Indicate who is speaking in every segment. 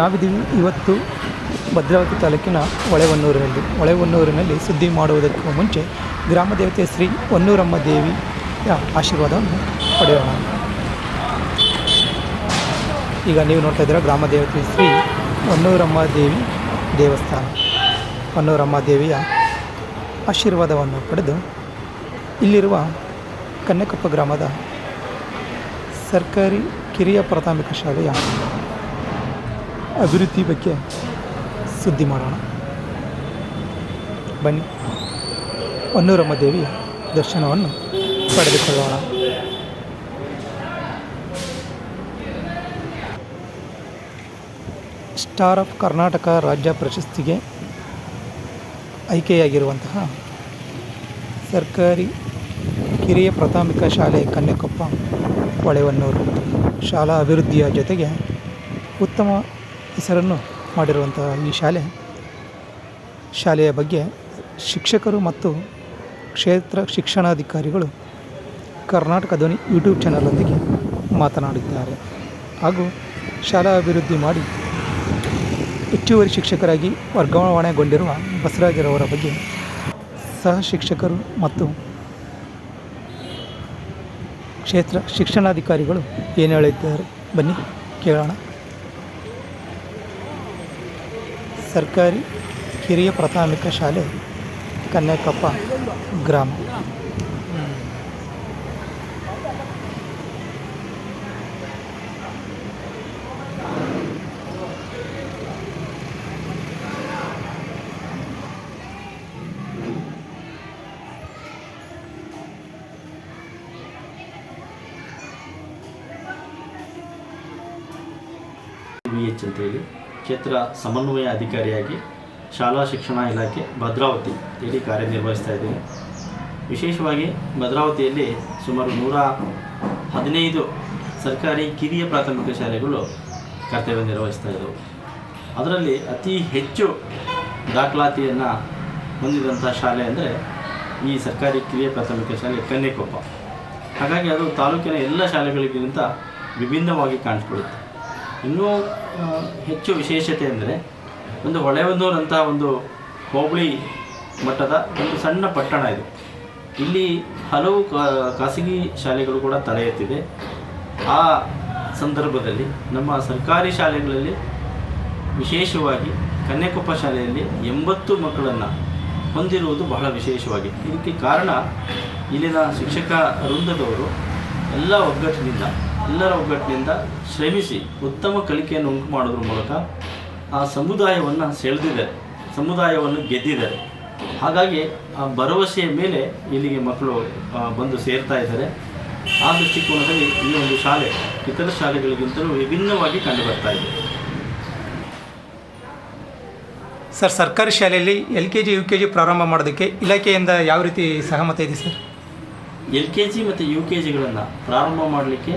Speaker 1: ನಾವಿದ್ದೀವಿ ಇವತ್ತು ಭದ್ರಾವತಿ ತಾಲೂಕಿನ ಹೊಳೆಹೊನ್ನೂರಿನಲ್ಲಿ. ಹೊಳೆಹೊನ್ನೂರಿನಲ್ಲಿ ಸುದ್ದಿ ಮಾಡುವುದಕ್ಕೂ ಮುಂಚೆ ಗ್ರಾಮ ದೇವತೆ ಶ್ರೀ ಹೊನ್ನೂರಮ್ಮ ದೇವಿಯ ಆಶೀರ್ವಾದವನ್ನು ಪಡೆಯೋಣ. ಈಗ ನೀವು ನೋಡ್ತಾ ಇದ್ದೀರಾ ಗ್ರಾಮ ದೇವತೆ ಶ್ರೀ ಹೊನ್ನೂರಮ್ಮ ದೇವಿ ದೇವಸ್ಥಾನ. ಹೊನ್ನೂರಮ್ಮ ದೇವಿಯ ಆಶೀರ್ವಾದವನ್ನು ಪಡೆದು ಇಲ್ಲಿರುವ ಕನ್ನೆಕೊಪ್ಪ ಗ್ರಾಮದ ಸರ್ಕಾರಿ ಕಿರಿಯ ಪ್ರಾಥಮಿಕ ಶಾಲೆಯ ಅಭಿವೃದ್ಧಿ ಬಗ್ಗೆ ಸುದ್ದಿ ಮಾಡೋಣ. ಬನ್ನಿ. ಹೊನ್ನೂರಮ್ಮ ದೇವಿಯ ದರ್ಶನವನ್ನು ಪಡೆದುಕೊಳ್ಳೋಣ. ಸ್ಟಾರ್ ಆಫ್ ಕರ್ನಾಟಕ ರಾಜ್ಯ ಪ್ರಶಸ್ತಿಗೆ ಆಯ್ಕೆಯಾಗಿರುವಂತಹ ಸರ್ಕಾರಿ ಕಿರಿಯ ಪ್ರಾಥಮಿಕ ಶಾಲೆ ಕನ್ನೆಕೊಪ್ಪ ಹೊಳೆಹೊನ್ನೂರು ಶಾಲಾ ಅಭಿವೃದ್ಧಿಯ ಜೊತೆಗೆ ಉತ್ತಮ ಹೆಸರನ್ನು ಮಾಡಿರುವಂತಹ ಈ ಶಾಲೆ, ಶಾಲೆಯ ಬಗ್ಗೆ ಶಿಕ್ಷಕರು ಮತ್ತು ಕ್ಷೇತ್ರ ಶಿಕ್ಷಣಾಧಿಕಾರಿಗಳು ಕರ್ನಾಟಕ ಧ್ವನಿ ಯೂಟ್ಯೂಬ್ ಚಾನಲ್ನೊಂದಿಗೆ ಮಾತನಾಡಿದ್ದಾರೆ. ಹಾಗೂ ಶಾಲಾ ಅಭಿವೃದ್ಧಿ ಮಾಡಿ ಹೆಚ್ಚುವರಿ ಶಿಕ್ಷಕರಾಗಿ ವರ್ಗಾವಣೆಗೊಂಡಿರುವ ಬಸವರಾಜರವರ ಬಗ್ಗೆ ಸಹ ಶಿಕ್ಷಕರು ಮತ್ತು ಕ್ಷೇತ್ರ ಶಿಕ್ಷಣಾಧಿಕಾರಿಗಳು ಏನು ಹೇಳಿದ್ದಾರೆ? ಬನ್ನಿ, ಕೇಳೋಣ. ಸರ್ಕಾರಿ ಕಿರಿಯ ಪ್ರಾಥಮಿಕ ಶಾಲೆ ಕನ್ಯಾಕಪ್ಪ ಗ್ರಾಮ.
Speaker 2: ವಿ ಎಚ್ ಅಂತೇಳಿ. ಕ್ಷೇತ್ರ ಸಮನ್ವಯ ಅಧಿಕಾರಿಯಾಗಿ ಶಾಲಾ ಶಿಕ್ಷಣ ಇಲಾಖೆ ಭದ್ರಾವತಿ ಇಲ್ಲಿ ಕಾರ್ಯನಿರ್ವಹಿಸ್ತಾ ಇದ್ದೀನಿ. ವಿಶೇಷವಾಗಿ ಭದ್ರಾವತಿಯಲ್ಲಿ ಸುಮಾರು ನೂರ ಹದಿನೈದು ಸರ್ಕಾರಿ ಕಿರಿಯ ಪ್ರಾಥಮಿಕ ಶಾಲೆಗಳು ಕರ್ತವ್ಯ ನಿರ್ವಹಿಸ್ತಾ ಇದ್ದವು. ಅದರಲ್ಲಿ ಅತಿ ಹೆಚ್ಚು ದಾಖಲಾತಿಯನ್ನು ಹೊಂದಿದಂಥ ಶಾಲೆ ಅಂದರೆ ಈ ಸರ್ಕಾರಿ ಕಿರಿಯ ಪ್ರಾಥಮಿಕ ಶಾಲೆ ಕನ್ನೆಕೊಪ್ಪ ಹಾಗಾಗಿ ಅದು ತಾಲೂಕಿನ ಎಲ್ಲ ಶಾಲೆಗಳಿಗಿಂತ ವಿಭಿನ್ನವಾಗಿ ಕಾಣಿಸ್ಕೊಳ್ಳುತ್ತೆ ಇನ್ನೂ ಹೆಚ್ಚು ವಿಶೇಷತೆ ಅಂದರೆ ಒಂದು ಹೊಳೆಹೊನ್ನೂರಂಥ ಒಂದು ಹೋಬಳಿ ಮಟ್ಟದ ಒಂದು ಸಣ್ಣ ಪಟ್ಟಣ ಇದು. ಇಲ್ಲಿ ಹಲವು ಖಾಸಗಿ ಶಾಲೆಗಳು ಕೂಡ ತಲೆ ಆ ಸಂದರ್ಭದಲ್ಲಿ ನಮ್ಮ ಸರ್ಕಾರಿ ಶಾಲೆಗಳಲ್ಲಿ ವಿಶೇಷವಾಗಿ ಕನ್ಯಾಕೊಪ್ಪ ಶಾಲೆಯಲ್ಲಿ ಎಂಬತ್ತು ಮಕ್ಕಳನ್ನು ಹೊಂದಿರುವುದು ಬಹಳ ವಿಶೇಷವಾಗಿ. ಇದಕ್ಕೆ ಕಾರಣ ಇಲ್ಲಿನ ಶಿಕ್ಷಕ ವೃಂದದವರು ಎಲ್ಲ ಒಗ್ಗಟ್ಟಿನಿಂದ ಎಲ್ಲರ ಒಗ್ಗಟ್ಟಿನಿಂದ ಶ್ರಮಿಸಿ ಉತ್ತಮ ಕಲಿಕೆಯನ್ನು ಉಂಟು ಮಾಡೋದ್ರ ಮೂಲಕ ಆ ಸಮುದಾಯವನ್ನು ಸೆಳೆದಿದ್ದಾರೆ ಸಮುದಾಯವನ್ನು ಗೆದ್ದಿದ್ದಾರೆ. ಹಾಗಾಗಿ ಆ ಭರವಸೆಯ ಮೇಲೆ ಇಲ್ಲಿಗೆ ಮಕ್ಕಳು ಬಂದು ಸೇರ್ತಾ ಇದ್ದಾರೆ. ಆ ದೃಷ್ಟಿಕೋನದಲ್ಲಿ ಈ ಒಂದು ಶಾಲೆ ಇತರ ಶಾಲೆಗಳಿಗಿಂತಲೂ ವಿಭಿನ್ನವಾಗಿ ಕಂಡುಬರ್ತಾ ಇದೆ.
Speaker 1: ಸರ್ ಸರ್ಕಾರಿ ಶಾಲೆಯಲ್ಲಿ L K G U K G ಪ್ರಾರಂಭ ಮಾಡೋದಕ್ಕೆ ಇಲಾಖೆಯಿಂದ ಯಾವ ರೀತಿ ಸಹಮತ ಇದೆ ಸರ್?
Speaker 2: ಎಲ್ ಕೆ ಜಿ ಮತ್ತು ಯು ಕೆ ಜಿಗಳನ್ನು ಪ್ರಾರಂಭ ಮಾಡಲಿಕ್ಕೆ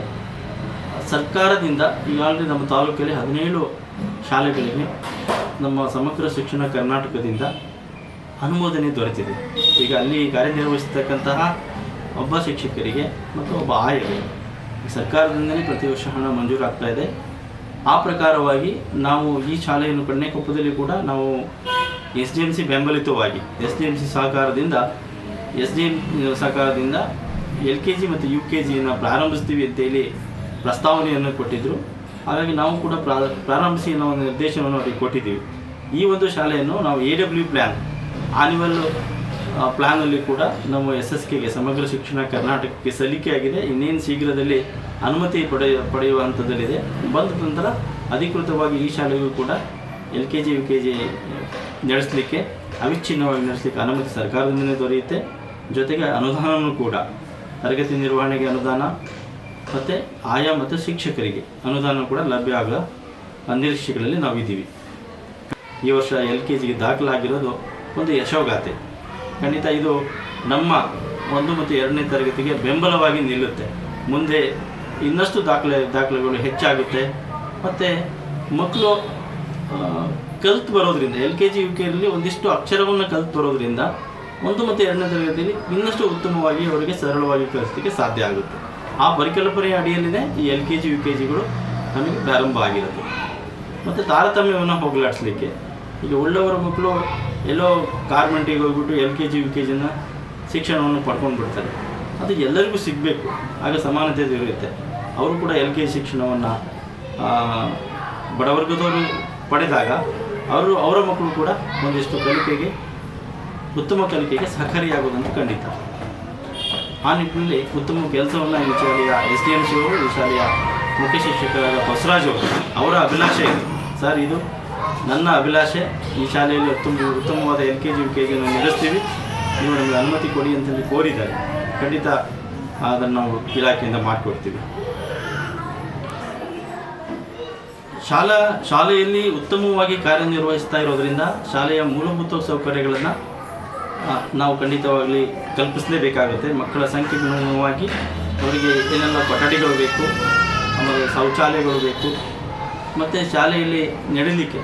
Speaker 2: ಸರ್ಕಾರದಿಂದ ಈಗಾಗಲೇ ನಮ್ಮ ತಾಲೂಕಲ್ಲಿ ಹದಿನೇಳು ಶಾಲೆಗಳಿಗೆ ನಮ್ಮ ಸಮಗ್ರ ಶಿಕ್ಷಣ ಕರ್ನಾಟಕದಿಂದ ಅನುಮೋದನೆ ದೊರೆತಿದೆ. ಈಗ ಅಲ್ಲಿ ಕಾರ್ಯನಿರ್ವಹಿಸ್ತಕ್ಕಂತಹ ಒಬ್ಬ ಶಿಕ್ಷಕರಿಗೆ ಮತ್ತು ಒಬ್ಬ ಆಯಗೆ ಸರ್ಕಾರದಿಂದಲೇ ಪ್ರತಿ ವರ್ಷ ಹಣ ಮಂಜೂರಾಗ್ತಾ ಇದೆ. ಆ ಪ್ರಕಾರವಾಗಿ ನಾವು ಈ ಶಾಲೆಯನ್ನು ಕಣ್ಣೇಕೊಪ್ಪದಲ್ಲಿ ಕೂಡ ನಾವು ಎಸ್ ಡಿ ಎಂ ಸಿ ಬೆಂಬಲಿತವಾಗಿ, ಎಸ್ ಡಿ ಎಂ ಸಿ ಸಹಕಾರದಿಂದ, ಎಸ್ ಡಿ ಎಂ ಸಹಕಾರದಿಂದ ಎಲ್ ಕೆ ಜಿ ಮತ್ತು ಯು ಕೆ ಜಿಯನ್ನು ಪ್ರಾರಂಭಿಸ್ತೀವಿ ಅಂತೇಳಿ ಪ್ರಸ್ತಾವನೆಯನ್ನು ಕೊಟ್ಟಿದ್ದರು ಹಾಗಾಗಿ ನಾವು ಕೂಡ ಪ್ರಾ ಪ್ರಾರಂಭಿಸಿ ನಾವು ನಿರ್ದೇಶನವನ್ನು ಅವರಿಗೆ ಕೊಟ್ಟಿದ್ದೀವಿ. ಈ ಒಂದು ಶಾಲೆಯನ್ನು ನಾವು ಎ ಡಬ್ಲ್ಯೂ ಪ್ಲ್ಯಾನ್ ಆನ್ಯುವಲ್ ಪ್ಲ್ಯಾನಲ್ಲಿ ಕೂಡ ನಮ್ಮ ಎಸ್ ಎಸ್ ಕೆಗೆ ಸಮಗ್ರ ಶಿಕ್ಷಣ ಕರ್ನಾಟಕಕ್ಕೆ ಸಲ್ಲಿಕೆಯಾಗಿದೆ ಇನ್ನೇನು ಶೀಘ್ರದಲ್ಲಿ ಅನುಮತಿ ಪಡೆಯ ಪಡೆಯುವ ಹಂತದಲ್ಲಿದೆ ಬಂದ ನಂತರ ಅಧಿಕೃತವಾಗಿ ಈ ಶಾಲೆಗೂ ಕೂಡ L K G U K G ನಡೆಸಲಿಕ್ಕೆ, ಅವಿಚ್ಛಿನ್ನವಾಗಿ ನಡೆಸಲಿಕ್ಕೆ ಅನುಮತಿ ಸರ್ಕಾರದಿಂದಲೇ ದೊರೆಯುತ್ತೆ. ಜೊತೆಗೆ ಅನುದಾನವೂ ಕೂಡ, ತರಗತಿ ನಿರ್ವಹಣೆಗೆ ಅನುದಾನ ಮತ್ತು ಆಯಾ ಮತ್ತು ಶಿಕ್ಷಕರಿಗೆ ಅನುದಾನ ಕೂಡ ಲಭ್ಯ ಆಗೋ ನಿರೀಕ್ಷೆಗಳಲ್ಲಿ ನಾವಿದ್ದೀವಿ ಈ ವರ್ಷ ಎಲ್ ಕೆ ಜಿಗೆ ದಾಖಲಾಗಿರೋದು ಒಂದು ಯಶೋಗಾಥೆ. ಖಂಡಿತ ಇದು ನಮ್ಮ ಒಂದು ಮತ್ತು ಎರಡನೇ ತರಗತಿಗೆ ಬೆಂಬಲವಾಗಿ ನಿಲ್ಲುತ್ತೆ. ಮುಂದೆ ಇನ್ನಷ್ಟು ದಾಖಲೆ, ದಾಖಲೆಗಳು ಹೆಚ್ಚಾಗುತ್ತೆ. ಮತ್ತು ಮಕ್ಕಳು ಕಲ್ತು ಬರೋದ್ರಿಂದ ಎಲ್ ಕೆ ಜಿ ಯು ಕೆಯಲ್ಲಿ ಒಂದಿಷ್ಟು ಅಕ್ಷರವನ್ನು ಕಲ್ತು ಬರೋದ್ರಿಂದ ಒಂದು ಮತ್ತು ಎರಡನೇ ತರಗತಿಯಲ್ಲಿ ಇನ್ನಷ್ಟು ಉತ್ತಮವಾಗಿ ಅವರಿಗೆ ಸರಳವಾಗಿ ಕಲಿಸಲಿಕ್ಕೆ ಸಾಧ್ಯ ಆಗುತ್ತೆ. ಆ ಪರಿಕಲ್ಪನೆಯ ಅಡಿಯಲ್ಲಿದೆ, ಈ L K G, U K ಜಿಗಳು ನಮಗೆ ಪ್ರಾರಂಭ ಆಗಿರೋದು. ಮತ್ತು ತಾರತಮ್ಯವನ್ನು ಹೋಗಲಾಡಿಸ್ಲಿಕ್ಕೆ, ಈಗ ಉಳ್ಳವರ ಮಕ್ಕಳು ಎಲ್ಲೋ ಗಾರ್ಮೆಂಟಿಗೆ ಹೋಗ್ಬಿಟ್ಟು L K G, U K ಜಿನ ಶಿಕ್ಷಣವನ್ನು ಪಡ್ಕೊಂಡು ಬಿಡ್ತಾರೆ. ಅದು ಎಲ್ಲರಿಗೂ ಸಿಗಬೇಕು, ಆಗ ಸಮಾನತೆ ಇರುತ್ತೆ ಅವರು ಕೂಡ ಎಲ್ ಕೆ ಜಿ ಶಿಕ್ಷಣವನ್ನು ಬಡವರ್ಗದವರು ಪಡೆದಾಗ ಅವರು, ಅವರ ಮಕ್ಕಳು ಕೂಡ ಒಂದಿಷ್ಟು ಕಲಿಕೆಗೆ, ಉತ್ತಮ ಕಲಿಕೆಗೆ ಸಹಕಾರಿಯಾಗೋದಂತ ಖಂಡಿತ. ಆ ನಿಟ್ಟಿನಲ್ಲಿ ಉತ್ತಮ ಕೆಲಸವನ್ನು ಈ ಶಾಲೆಯ ಎಸ್ ಡಿ ಎಂ ಸಿ ಅವರು, ಈ ಶಾಲೆಯ ಮುಖ್ಯ ಶಿಕ್ಷಕರಾದ ಬಸವರಾಜ್ ಅವರು, ಅವರ ಅಭಿಲಾಷೆ ಸರ್, ಇದು ನನ್ನ ಅಭಿಲಾಷೆ. ಈ ಶಾಲೆಯಲ್ಲಿ ಉತ್ತಮ, ಉತ್ತಮವಾದ L K G, U K ಜಿಯನ್ನು ನಡೆಸ್ತೀವಿ ನೀವು ನಮಗೆ ಅನುಮತಿ ಕೊಡಿ ಅಂತೇಳಿ ಕೋರಿದ್ದಾರೆ. ಖಂಡಿತ ಅದನ್ನು ನಾವು ಇಲಾಖೆಯಿಂದ ಮಾಡಿಕೊಡ್ತೀವಿ. ಶಾಲಾ, ಶಾಲೆಯಲ್ಲಿ ಉತ್ತಮವಾಗಿ ಕಾರ್ಯನಿರ್ವಹಿಸ್ತಾ ಇರೋದರಿಂದ ಶಾಲೆಯ ಮೂಲಭೂತ ಸೌಕರ್ಯಗಳನ್ನು ನಾವು ಖಂಡಿತವಾಗಲಿ ಕಲ್ಪಿಸಲೇಬೇಕಾಗುತ್ತೆ. ಮಕ್ಕಳ ಸಂಖ್ಯೆಗೆ ಅನುಗುಣವಾಗಿ ಅವರಿಗೆ ಏನೆಲ್ಲ ಕೊಠಡಿಗಳು ಬೇಕು, ಆಮೇಲೆ ಶೌಚಾಲಯಗಳು ಬೇಕು, ಮತ್ತು ಶಾಲೆಯಲ್ಲಿ ನಡೀಲಿಕ್ಕೆ